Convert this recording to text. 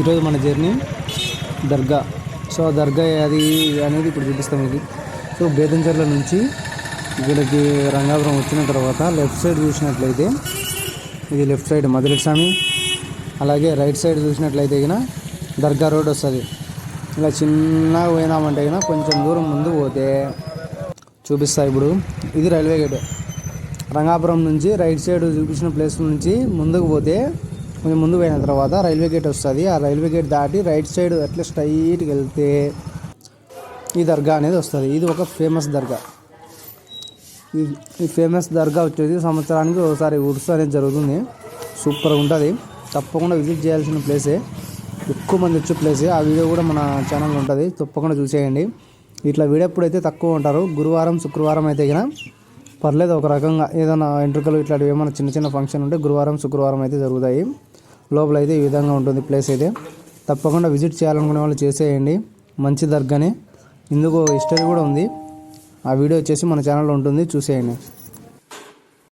ఈరోజు మన జర్నీ దర్గా. సో ఆ దర్గా అది అనేది ఇప్పుడు చూపిస్తాం ఇది. సో బేదంచర్ల నుంచి వీళ్ళకి రంగాపురం వచ్చిన తర్వాత లెఫ్ట్ సైడ్ చూసినట్లయితే ఇది లెఫ్ట్ సైడ్ మధురెడ్డి స్వామి అలాగే రైట్ సైడ్ చూసినట్లయితే ఇక దర్గా రోడ్ వస్తుంది. ఇలా చిన్నగా పోయినామంటే ఇక కొంచెం దూరం ముందు పోతే చూపిస్తా ఇప్పుడు. ఇది రైల్వే గేట్. రంగాపురం నుంచి రైట్ సైడ్ చూపించిన ప్లేస్ నుంచి ముందుకు పోతే కొంచెం ముందు పోయిన తర్వాత రైల్వే గేట్ వస్తుంది. ఆ రైల్వే గేట్ దాటి రైట్ సైడ్ అట్లా స్ట్రైట్కి వెళ్తే ఈ దర్గా అనేది వస్తుంది. ఇది ఒక ఫేమస్ దర్గా. ఈ ఈ ఫేమస్ దర్గా వచ్చేసి సంవత్సరానికి ఒకసారి ఉర్సు అనేది జరుగుతుంది. సూపర్గా ఉంటుంది. తప్పకుండా విజిట్ చేయాల్సిన ప్లేసే. ఎక్కువ మంది వచ్చే ప్లేసే. ఆ వీడియో కూడా మన ఛానల్లో ఉంటుంది. తప్పకుండా చూసేయండి. ఇట్లా వీడియో తక్కువ ఉంటారు గురువారం శుక్రవారం అయితే కనుక పర్లేదు. ఒక రకంగా ఏదైనా ఎంట్రుకలు ఇట్లాంటివి ఏమైనా చిన్న చిన్న ఫంక్షన్ ఉంటే గురువారం శుక్రవారం అయితే జరుగుతాయి. లోపల అయితే ఈ విధంగా ఉంటుంది ప్లేస్ అయితే. తప్పకుండా విజిట్ చేయాలనుకునే వాళ్ళు చేసేయండి. మంచి దర్గానే. ఇందుకు హిస్టరీ కూడా ఉంది. ఆ వీడియో వచ్చేసి మన ఛానల్లో ఉంటుంది. చూసేయండి.